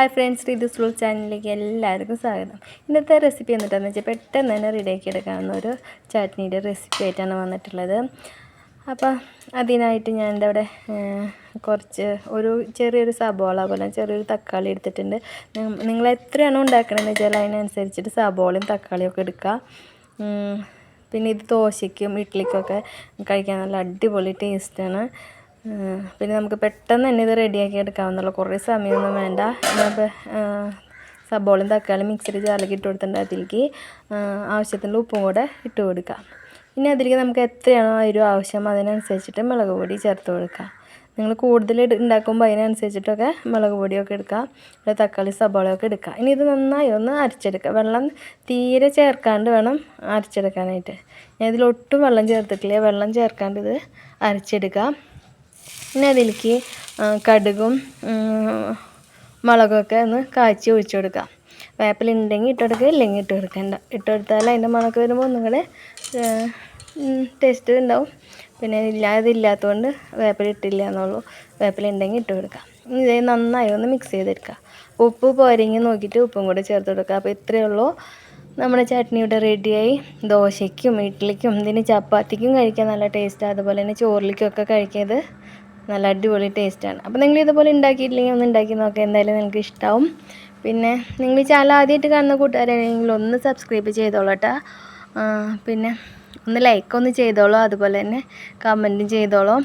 Hi friends ഇത് slew ചാനലിലേക്ക് എല്ലാവർക്കും സ്വാഗതം. ഇന്നത്തെ റെസിപ്പി എന്നിട്ടെന്ന് വെച്ചാൽ പെട്ടെന്ന് തന്നെ റെഡിയാക്കി എടുക്കാവുന്ന ഒരു ചാറ്റ്നിയുടെ റെസിപ്പി ആയിട്ടാണ് വന്നിട്ടുള്ളത്. അപ്പോൾ അതിനായിട്ട് ഞാൻ എന്റെ അവിടെ കുറച്ച് ഒരു ചെറിയൊരു സബോള പോലെ ചെറിയൊരു തക്കാളി എടുത്തിട്ടുണ്ട്. നിങ്ങൾ എത്രയാണോ ഉണ്ടാക്കണമെന്ന് വെച്ചാൽ അതിനനുസരിച്ചിട്ട് സബോളയും തക്കാളിയും ഒക്കെ എടുക്കുക പിന്നെ ഇത് ദോശയ്ക്കും ഇഡ്ഡലിക്കൊക്കെ കഴിക്കാൻ നല്ല അടിപൊളി ടേസ്റ്റാണ് പിന്നെ നമുക്ക് പെട്ടെന്ന് തന്നെ ഇത് റെഡിയാക്കി എടുക്കാവുന്നുള്ളൂ കുറേ സമയമൊന്നും വേണ്ട. ഇപ്പോൾ സബോളും തക്കാളി മിക്സിൽ ജാറിലേക്ക് ഇട്ട് കൊടുത്തിട്ടുണ്ട് അതിലേക്ക്. ആവശ്യത്തിനുള്ള ഉപ്പും കൂടെ ഇട്ട് കൊടുക്കാം. പിന്നെ അതിലേക്ക് നമുക്ക് എത്രയാണോ അരി ആവശ്യം അതിനനുസരിച്ചിട്ട് മുളക് പൊടി ചേർത്ത് കൊടുക്കാം. നിങ്ങൾ കൂടുതൽ ഉണ്ടാക്കുമ്പോൾ അതിനനുസരിച്ചിട്ടൊക്കെ മുളക് പൊടിയൊക്കെ എടുക്കുക തക്കാളി സബോളയൊക്കെ എടുക്കുക ഇനി ഇത് നന്നായി ഒന്ന് അരച്ചെടുക്കുക വെള്ളം തീരെ ചേർക്കാണ്ട് വേണം അരച്ചെടുക്കാനായിട്ട്. ഞാൻ ഇതിലൊട്ടും വെള്ളം ചേർത്തിട്ടില്ല. വെള്ളം ചേർക്കാണ്ട് ഇത് അരച്ചെടുക്കുക പിന്നെ അതിലേക്ക് കടുകും മുളകൊക്കെ ഒന്ന് കാച്ചി ഒഴിച്ചു കൊടുക്കുക വേപ്പില ഉണ്ടെങ്കിൽ ഇട്ട് കൊടുക്കുക ഇല്ലെങ്കിൽ ഇട്ട് കൊടുക്കണ്ട. ഇട്ട് കൊടുത്താൽ അതിന്റെ മണക്ക് വരുമ്പോൾ ഒന്നും കൂടെ ടേസ്റ്റ് ഉണ്ടാവും. പിന്നെ ഇല്ലാതെ ഇല്ലാത്തതുകൊണ്ട് വേപ്പില ഇട്ടില്ല എന്നുള്ളൂ. വേപ്പില ഉണ്ടെങ്കിൽ ഇട്ട് കൊടുക്കുക ഇത് നന്നായി ഒന്ന് മിക്സ് ചെയ്തെടുക്കുക ഉപ്പ് പോരങ്ങി നോക്കിയിട്ട് ഉപ്പും കൂടെ ചേർത്ത് കൊടുക്കുക അപ്പോൾ ഇത്രയേ ഉള്ളൂ. നമ്മുടെ ചട്നി ഇവിടെ റെഡിയായി ദോശയ്ക്കും ഇഡ്ഡലിക്കും ഇതിന് ചപ്പാത്തിക്കും കഴിക്കാൻ നല്ല ടേസ്റ്റാണ് അതുപോലെ തന്നെ ചോറിലേക്കൊക്കെ കഴിക്കിയത് നല്ല അടിപൊളി ടേസ്റ്റാണ് അപ്പോൾ നിങ്ങൾ ഇതുപോലെ ഉണ്ടാക്കിയിട്ടില്ലെങ്കിൽ ഒന്ന് ഉണ്ടാക്കി നോക്കാം. എന്തായാലും നിങ്ങൾക്ക് ഇഷ്ടമാവും പിന്നെ നിങ്ങൾ ഈ ചാനൽ ആദ്യമായിട്ട് കാണുന്ന കൂട്ടുകാരാണെങ്കിൽ ഒന്ന് സബ്സ്ക്രൈബ് ചെയ്തോളൂ കേട്ടോ പിന്നെ ഒന്ന് ലൈക്ക് ഒന്ന് ചെയ്തോളൂ. അതുപോലെ തന്നെ കമന്റും ചെയ്തോളൂ.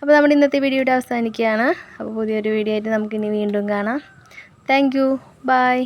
അപ്പോൾ നമ്മുടെ ഇന്നത്തെ വീഡിയോ ഇവിടെ അവസാനിക്കുകയാണ്. അപ്പോൾ പുതിയൊരു വീഡിയോ ആയിട്ട് നമുക്കിനി വീണ്ടും കാണാം. Thank you by